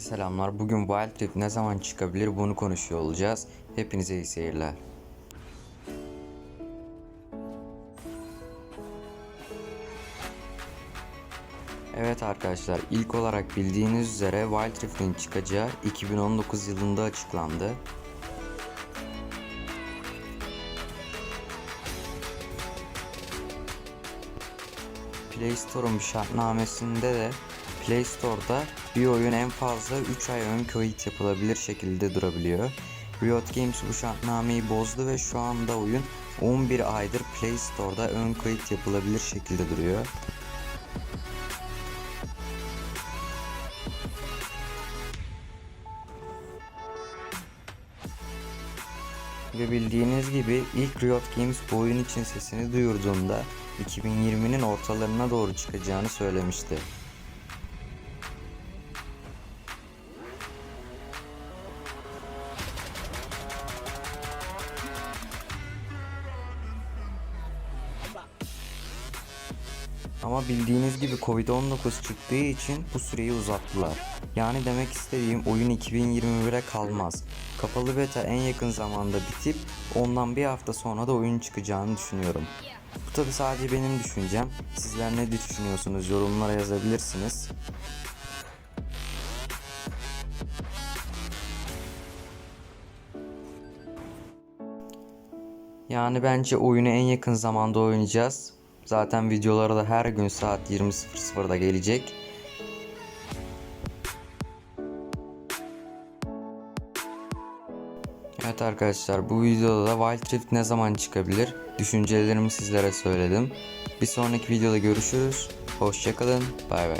Selamlar. Bugün Wild Rift ne zaman çıkabilir bunu konuşuyor olacağız. Hepinize iyi seyirler. Evet arkadaşlar ilk olarak bildiğiniz üzere Wild Rift'in çıkacağı 2019 yılında açıklandı. Play Store'un şartnamesinde de Play Store'da bir oyun en fazla 3 ay ön kayıt yapılabilir şekilde durabiliyor. Riot Games bu şartnameyi bozdu ve şu anda oyun 11 aydır Play Store'da ön kayıt yapılabilir şekilde duruyor. Ve bildiğiniz gibi ilk Riot Games bu oyun için sesini duyurduğunda 2020'nin ortalarına doğru çıkacağını söylemişti. Ama bildiğiniz gibi Covid-19 çıktığı için bu süreyi uzattılar. Yani demek istediğim oyun 2021'e kalmaz. Kapalı beta en yakın zamanda bitip ondan bir hafta sonra da oyun çıkacağını düşünüyorum. Bu tabi sadece benim düşüncem. Sizler ne düşünüyorsunuz yorumlara yazabilirsiniz. Yani bence oyunu en yakın zamanda oynayacağız. Zaten videoları da her gün saat 20.00'da gelecek. Evet arkadaşlar bu videoda da Wild Rift ne zaman çıkabilir düşüncelerimi sizlere söyledim. Bir sonraki videoda görüşürüz. Hoşçakalın. Bay bay.